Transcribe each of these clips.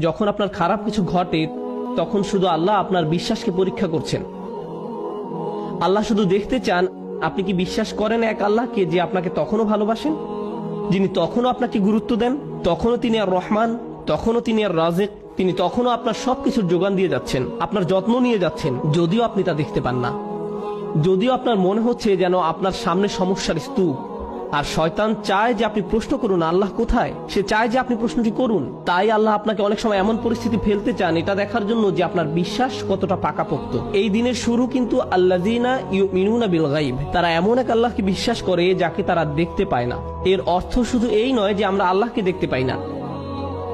যখন আপনার খারাপ কিছু ঘটে, তখন শুধু আল্লাহ আপনার বিশ্বাসকে পরীক্ষা করছেন। আল্লাহ শুধু দেখতে চান, আপনি কি বিশ্বাস করেন এক আল্লাহকে যে আপনাকে তখনও ভালোবাসেন? যিনি তখনও আপনাকে গুরুত্ব দেন, তখনও তিনি আর রহমান, তখনও তিনি আর রাজেক তিনি তখনও আপনার সবকিছুর যোগান দিয়ে যাচ্ছেন, আপনার যত্ন নিয়ে যাচ্ছেন, যদিও আপনি তা দেখতে পান না। যদিও আপনার মনে হচ্ছে যেন আপনার সামনে সমস্যার স্তূপ। আর শয়তান চায় যে আপনি প্রশ্ন করুন, আল্লাহ কোথায়? সে চায় যে আপনি প্রশ্নটি করুন। তাই আল্লাহ আপনাকে অনেক সময় এমন পরিস্থিতি ফেলতে চান, এটা দেখার জন্য যে আপনার বিশ্বাস কতটা পাকাপোক্ত। এই দিনের শুরু কিন্তু আল্লাদিনা ইউমিনুনা বিল গাইব তারা এমন এক আল্লাহকে বিশ্বাস করে যাকে তারা দেখতে পায় না। এর অর্থ শুধু এই নয় যে আমরা আল্লাহকে দেখতে পাই না,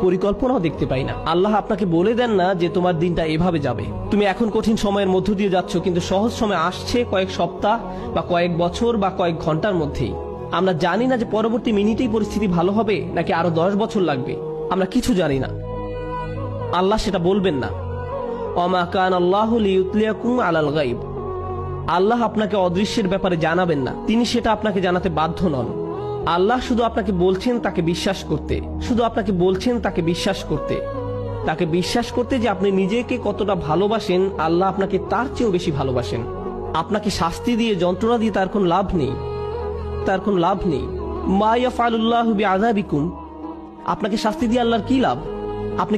পরিকল্পনাও দেখতে পাই না। আল্লাহ আপনাকে বলে দেন না যে তোমার দিনটা এভাবে যাবে। তুমি এখন কঠিন সময়ের মধ্য দিয়ে যাচ্ছ, কিন্তু সহজ সময় আসছে কয়েক সপ্তাহ বা কয়েক বছর বা কয়েক ঘণ্টার মধ্যেই। আমরা জানি না যে পরবর্তী মিনিটেই পরিস্থিতি ভালো হবে, নাকি আরও দশ বছর লাগবে। আমরা কিছু জানি না। আল্লাহ সেটা বলবেন না। অমা কান আল্লাহ লিউতলিয়াকুম আলাল গাইব আল্লাহ আপনাকে অদৃশ্যের ব্যাপারে জানাবেন না। তিনি সেটা আপনাকে জানাতে বাধ্য নন। আল্লাহ শুধু আপনাকে বলছেন তাকে বিশ্বাস করতে। শুধু আপনাকে বলছেন তাকে বিশ্বাস করতে। তাকে বিশ্বাস করতে যে আপনি নিজেকে কতটা ভালোবাসেন, আল্লাহ আপনাকে তার চেয়েও বেশি ভালোবাসেন। আপনাকে শাস্তি দিয়ে যন্ত্রণা দিয়ে তার কোনো লাভ নেই। তার কোনো লাভ নেই। মা মাইয়া ফালুল্লাহ আজাবিকুম আপনাকে শাস্তি দিয়ে আল্লাহর কি লাভ? আপনি